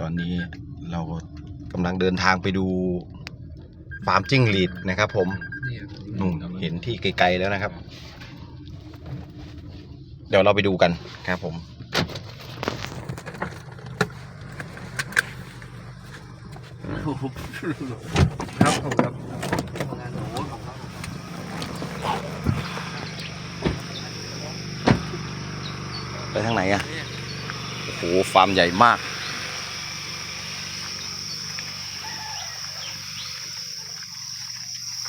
ตอนนี้เรากำลังเดินทางไปดูฟาร์มจิ้งหรีดนะครับ ผมนู่นเห็นที่ไกลๆแล้วนะครับ เดี๋ยวเราไปดูกันครับผมครับผมครับไปทางไหนอะโอ้โห ฟาร์มใหญ่มาก อั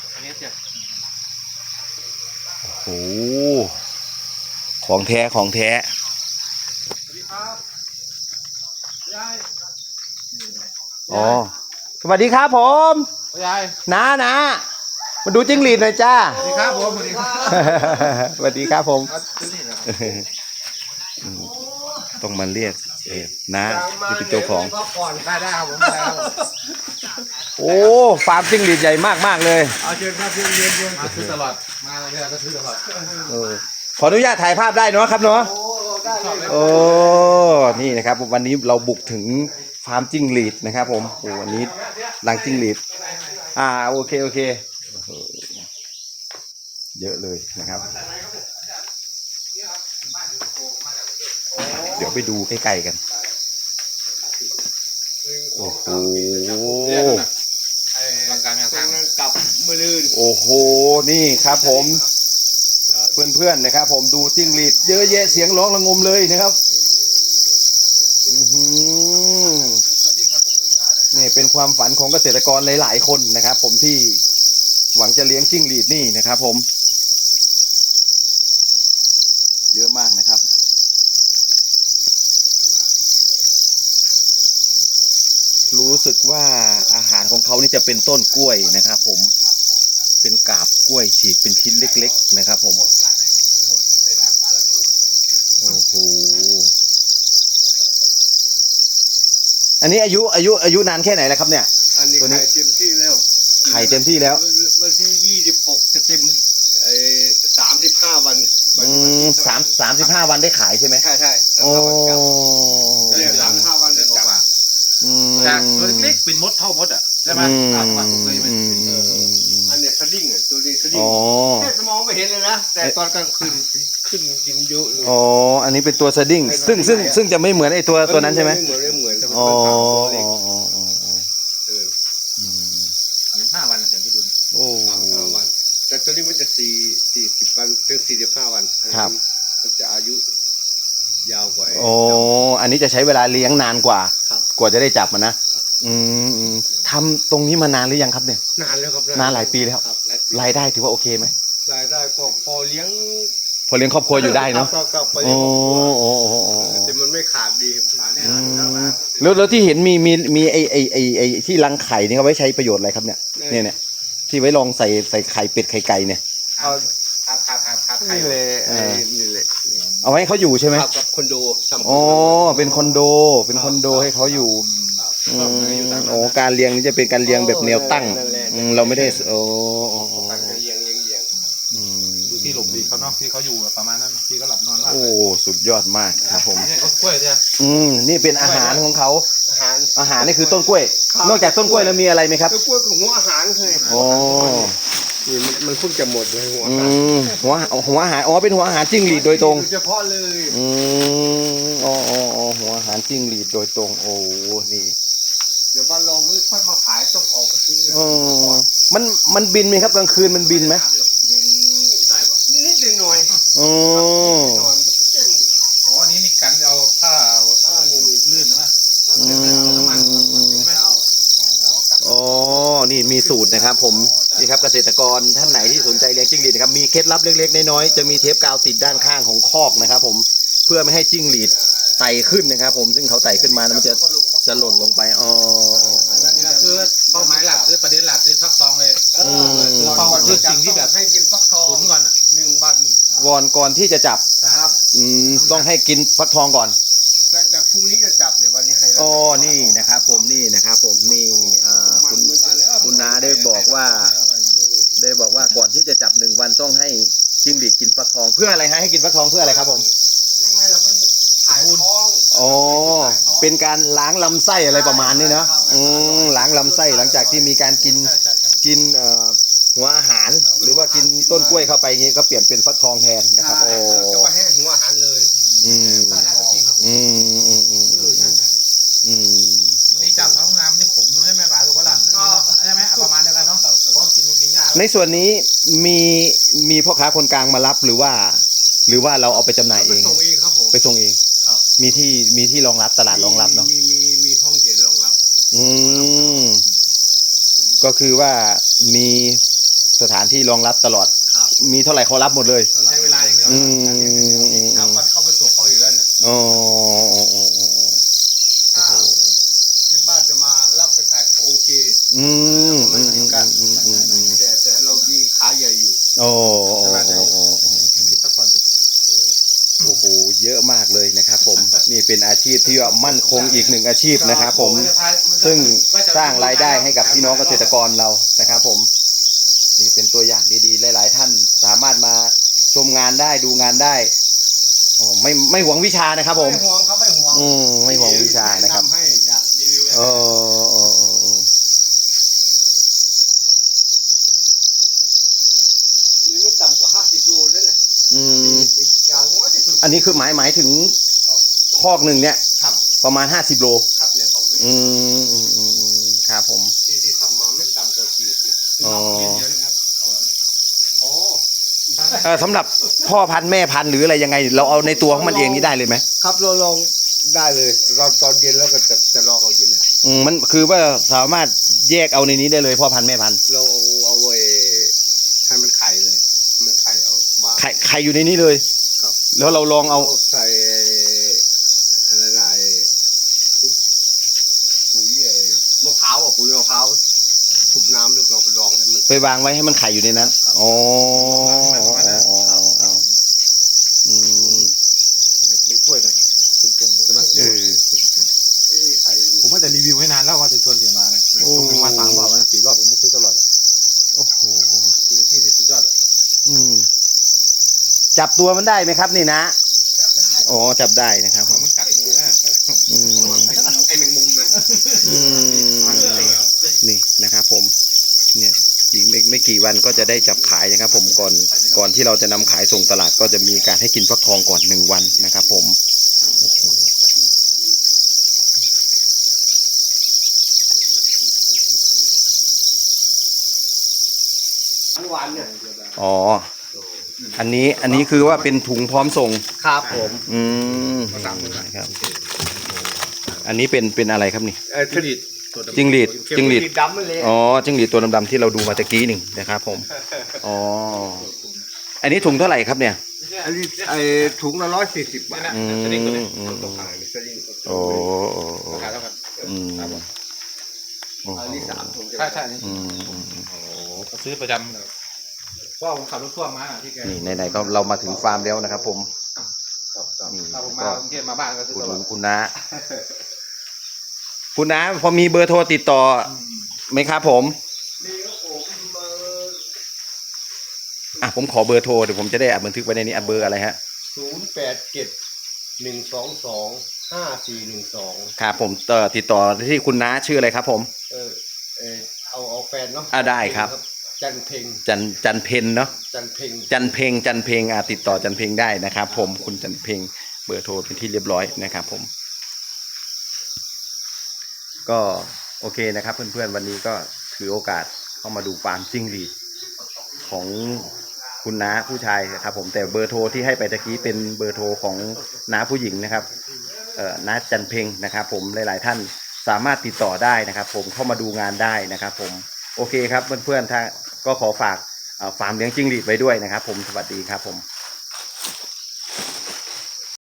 นนี้เสีย โอ้โหของแท้ของแท้สวัสดีครับยายอ๋อสวัสดีครับผมยายน้านะมาดูจิ้งหรีดหน่อยจ้า สวัสดีครับผม สวัสดีครับสวัสดีครับผมครับซื้อนี่นะอืมต้องมาเรียกเออนะที่เป็นเจ้าของพักผ่อนได้ได้ครับผมได้ครับผม โอ้ฟาร์มจิ้งหรีดใหญ่มากมากๆเลยเอาเชิญครับเชิญเชิญเชิญซื้อตลอดมาอะไรก็ซื้อตลอดเออขออนุญาตถ่ายภาพได้เนาะครับเนาะโอ้ได้เลยโอ้นี่นะครับวันนี้เราบุกถึงฟาร์มจิ้งหรีดนะครับ ผมโอ้วันนี้รังจิ้งหรีดอ่าโอเคโอเคเออเยอะเลยนะครับ เดี๋ยวไปดูใกล้ๆกัน โอ้โห กับมือลื่นโอ้โห นี่ครับผมเพื่อนๆนะครับ ผมดูจิ้งหรีดเยอะแยะเสียงร้องระงมเลยนะครับอือหือนี่เป็นความฝันของเกษตรกรหลาย ๆ คนนะครับ ผมที่หวังจะเลี้ยงจิ้งหรีดนี่นะครับ ผม เยอะมากนะครับ รู้ สึกว่าอาหารของเขานี่จะเป็นต้นกล้วยนะครับ ผมเป็นกาบกล้วยฉีกเป็นชิ้นเล็ก ๆ นะครับ ผมโอ้โหอันนี้อายุอายุอายุนานแค่ไหนแล้วครับเนี่ยอันนี้ตัวนี้ไข่เต็มที่แล้วไข่เต็มที่แล้ว วันที่ยี่สิบหกจะเต็มเอ่อสามสิบห้าวันอืมสามสามสิบห้าวันได้ขายใช่ไหมใช่ใช่โอ้ จากตัวเล็กๆเป็นมดเท่ามดอะใช่ไหมอืมอะว่าผมเคยไหมอืมอืมอืมอืมอันเนี้ยสดิ้งอะตัวนี้สดิ้งอ๋อแค่มองไม่เห็นเลยนะแต่ตอนกลางคืนขึ้นกินเยอะเลยอ๋ออันนี้เป็นตัวสดิ้งซึ่งซึ่งซึ่งจะไม่เหมือนไอ้ตัวตัวนั้นใช่ไหมเหมือนไม่เหมือนแต่มันอ๋อเป็นอ๋สามตัวเล็กออ๋ออ๋ออ๋อเอออืมห้าวันแต่ที่ดูโอ้สามห้าวันแต่ตัวนี้มันจะสี่สี่สิบวันถึงสี่สิบห้าวันครับมันจะอายุยาวกว่าไโอ้อันนี้จะใช้เวลาเลี้ยงนานกว่า ครับก ว่าจะได้จับมันนะอืมอืมทำตรงนี้มานานหรือยังครับเนี่ย นานแล้วครับนานหลายปีแล้ว ครับหลายปีรายได้ถือว่าโอเคไหมรายได้พอพอเลี้ยงพอเลี้ยงครอบครัวอยู่ได้เนาะครับครับพอโอ้เลี้ยงครอบครัวโอ้โอ้โอ้โอ้แต่มันไม่ขาดดีขาดแน่อืนอนมแล้วแล้วที่เห็นมีมีมีไอไอไอไอที่รังไข่นี่เขาไว้ใช้ประโยชน์อะไรครับเนี่ยเนี่ยเนี่ยที่ไว้ลองใส่ใส่ไข่เป็ดไข่ไก่เนี่ย เอาขาดขาดขาดขาดไข่นี่แหละไอ้นี่แหละ เอาไว้ให้เขาอยู่ใช่ไหมครับกับคอนโดทำอ๋อเป็นคอนโด เป็นคอนโดให้เขาอยู่อืมโอ้การเลี้ยงนี่จะเป็นการเลี้ยงแบบแนวตั้งนั่นแหละอืมเราไม่ได้โอ้โอ้โอ้การเลี้ยงเลี้ยงเลี้ยงอืมดูที่หลบหลีกเขาเนาะที่เขาอยู่ประมาณนั้นที่ก็หลับนอนว่าโอ้สุดยอดมากครับผม เนี่ยก็กล้วยเนี่ยอืมนี่เป็นอาหารของเขา อาหาร อาหารนี่คือต้นกล้วย ครับ นอกจากต้นกล้วยแล้วมีอะไรไหมครับตัวกล้วยกับหัวอาหารเคยโอ้นี่ มันมันเพิ่งจะหมดเลยหัวอือาหารมหัวหัวอาหารอ๋อเป็นหัวอาหารจิ้งหรีดโดยตรง เฉพาะเลยอืมอ๋ออ๋ออ๋อหัวอาหารจิ้งหรีดโดยตรง โอ้นี่เดี๋ยวบ้านเราไม่ค่อยมาขายต้องออกไปซื้ออ๋อมันมันบินไหมครับกลางคืนมันบินไหมบินได้ปะนิดๆหน่อยๆอ๋อหน่อยมันก็เต้นอยู่อ๋ออันนี้มีกันเอาผ้าอ่านี่นี่ลื่นนะอืมอืมใช่ไหมเอาอ๋อ นี่มีสูตรนะครับผม นี่ครับเกษตรกรท่านไหนที่สนใจเลี้ยงจิ้งหรีดนะครับมีเคล็ดลับเล็กๆน้อยๆจะมีเทปกาวติดด้านข้างของคอกนะครับ ผมเพื่อไม่ให้จิ้งหรีดไต่ขึ้นนะครับ ผมซึ่งเขาไต่ขึ้นมาแล้วมันจะจะหล่นลงไปอ๋ออ๋ออ๋อนี่คือเป้าหมายหลักคือประเด็นหลักคือฟักทองเลยเออือมคือเป้าคือสิ่งที่แบบให้กินฟักทองขุนก่อนอะหนึ่งวันวอนก่อนที่จะจับครับอืมต้องให้กินฟักทองก่อนแต่แต่พรุ่งนี้จะจับเดี๋ยววันนี้ให้แล้วอ๋อนี่นะครับ ผมนี่นะครับ ผมนี่อ่าคุณคุณน้าได้บอกว่า ได้บอกว่าก่อนที่จะจับหนึ่งวันต้องให้จิ้งหรีดกินฟักทอง เพื่ออะไรฮะให้กินฟักทองเพื่ออะไรครับผมยังไงล่ะมันถ่ายท้องอ๋อถ่ายท้องเป็นการล้างลำไส้อะไรประมาณนี้เนาะอืมล้างลำไส้หลังจากที่มีการกินใช่ใช่ใช่กินเอ่อหัวอาหาร หรือว่ากินต้นกล้วยเข้าไปอย่างงี้ก็เปลี่ยนเป็นฟักทองแทนนะครับโอ้จะว่าให้หัวอาหารเลยอืมใช่ใช่จริงครับอืมอืมอืมเออือม ในส่วนนี้มีมีพ่อค้าคนกลางมารับหรือว่า หรือว่าเราเอาไปจำหน่ายเองส่งเองครับผม ไปส่งเอง ครับ มีที่มีที่รองรับตลาดรองรับเนาะมีมีมีห้องเย็นรองรับอืมก็คือว่ามีสถานที่รองรับตลอด ครับมีเท่าไหร่เขารับหมดเลย ใช้เวลาอย่างเดียวอืมอืม ครับวัดเข้าไปส่งเขาอยู่แล้วเนี่ยอ๋ออ๋ออ๋ออ๋อโอ้ถ้าโหให้บ้านจะมารับไปขายก็โอเค อืมอืมอืมอืมอืมอืม โอ้โอ้โอ้โอ้โอ้กินสักคนดูโอ้โหเยอะมากเลยนะครับ ผมนี่เป็นอาชีพที่ว่ามั่นคงอีกหนึ่งอาชีพนะครับ ผมซึ่งสร้างรายได้ให้กับพี่น้องเกษตรกรเรานะครับ ผม นี่เป็นตัวอย่างดีๆ หลาย ๆ ท่านสามารถมาชมงานได้ดูงานได้โอ้ไม่ไม่หวงวิชานะครับ ผมไม่ห่วงครับไม่ห่วงอืมไม่หวงวิชานะครับแำให้อยากรีวิวเออเออเออเออ นี่ไม่ต่ำกว่าห้าสิบโลนั่นแหละ อืม สิบอย่างน้ อยที่สุดอันนี้คือหมายหมายถึงคอกหนึ่งเนี่ย ครับ ประมาณห้าสิบโล ครับเนี่ยของอืมอืมอืมอืมครับผม ที่ที่ทำมาไม่ต่ำกว่าสี่สิบอ๋อโอ้เออสำหรับพ่อพันธุ์แม่พันธุ์หรืออะไรยังไง เราเอาในตัวของมันเองนี่ได้เลยไหมครับเราลองได้เลยเราตอนเย็นแล้วก็จะจะลอกเอาอยู่เลย อืมมันคือว่าสามารถแยกเอาในนี้ได้เลยพ่อพันธุ์แม่พันธุ์เราเอาเอาไว้ให้มันไข่เลยมันไข่เอาวางไข่ไข่อยู่ในนี้เลยครับ แล้วเราลองเอาใส่อะไรนะไอ้ปุ๋ยไอ้มะพร้าวอะปุ๋ยมะพร้าวทุบน้ำแล้วก็เอาไปลองให้มันไปวางไว้ให้มันไข่อยู่ในนั้นอ๋ออ๋ออ๋ออ๋ออืม มีกล้วยหน่อยกล้วยใช่ไหม เออ เอ้ยไข่ ผมว่าจะรีวิวให้นานแล้วว่าจะชวนเสียมาเนี่ย โอ้ ผมมาสามรอบแล้วสี่รอบผมมาซื้อตลอดอะ โอ้โห คือที่ที่สุดยอดอะ อืม จับตัวมันได้ไหมครับ นี่นะอ๋อจับได้นะครับผมมันกัดมือนะอืมไอ้แมงมุมนะอืมนี่นะครับผม เนี่ยอีกไม่ไม่กี่วันก็จะได้จับขายนะครับ ผมก่อนก่อนที่เราจะนำขายส่งตลาดก็จะมีการให้กินฟักทองก่อนหนึ่งวันนะครับ ผมโอ้โหทั้งวันเนี่ยอ๋อ อันนี้อันนี้คือว่าเป็นถุงพร้อมส่ง ครับผม อืมครับ อันนี้เป็นเป็นอะไรครับนี่ เออจิ้งหรีดตัวดำจิ้งหรีดจิ้งหรีดดำมันเลยอ๋อจิ้งหรีดตัวดำๆที่เราดูมาตะกี้หนึ่งนะครับผม อ๋อ อันนี้ถุงเท่าไหร่ครับเนี่ยอันนี้ไอ้ถุงละร้อยสี่สิบบาทอืมสลิงตัวนี้อืมตกขายสลิงโอ้โอ้โอ้ราคาเท่ากันอืมโอ้อันนี้สามถุงใช่ใช่อืมอืมอืมโอ้โหก็ซื้อประจำเลยเพราะว่าผมขับรถพ่วงมาที่แกนี่ไหนๆก็เรามาถึงฟาร์มแล้วนะครับ ผมครับครับนี่ถ้าผมมาก็กรุงเทพมาบ้านก็ซื้อคุณตลอลุดงคุณน้าคุณน้าพอมีเบอร์โทรติดต่อไหมครับผมนี่ก็ผมเบอร์อะผมขอเบอร์โทรเดี๋ยวผมจะได้อัดบันทึกไว้ในนี้อะเบอร์อะไรฮะศูนย์แปดเจ็ดหนึ่งสองสองห้าสี่หนึ่งสองครับผมเอ่อติดต่อที่คุณน้าชื่ออะไรครับ ผม เออเออเอาเอาแฟนเนาะอะได้ครับ จันเพ็งจันจันเพนเนาะจันเพ็งจันเพงจันเพงอะติดต่อจันเพงได้นะครับ ผมคุณจันเพงเบอร์โทรเป็นที่เรียบร้อยนะครับ ผม ก็โอเคนะครับ เพื่อนๆวันนี้ก็ถือโอกาสเข้ามาดูฟาร์มจิ้งหรีดของคุณน้าผู้ชายนะครับผมแต่เบอร์โทรที่ให้ไปตะกี้เป็นเบอร์โทรของน้าผู้หญิงนะครับเอ่อน้าจันเพงนะครับ ผมหลาย ๆ ท่านสามารถติดต่อได้นะครับ ผมเข้ามาดูงานได้นะครับ ผมโอเคครับเพื่อนๆถ้า ก็ขอฝากฟาร์มเลี้ยงจิ้งหรีดไว้ด้วยนะครับ ผมสวัสดีครับผม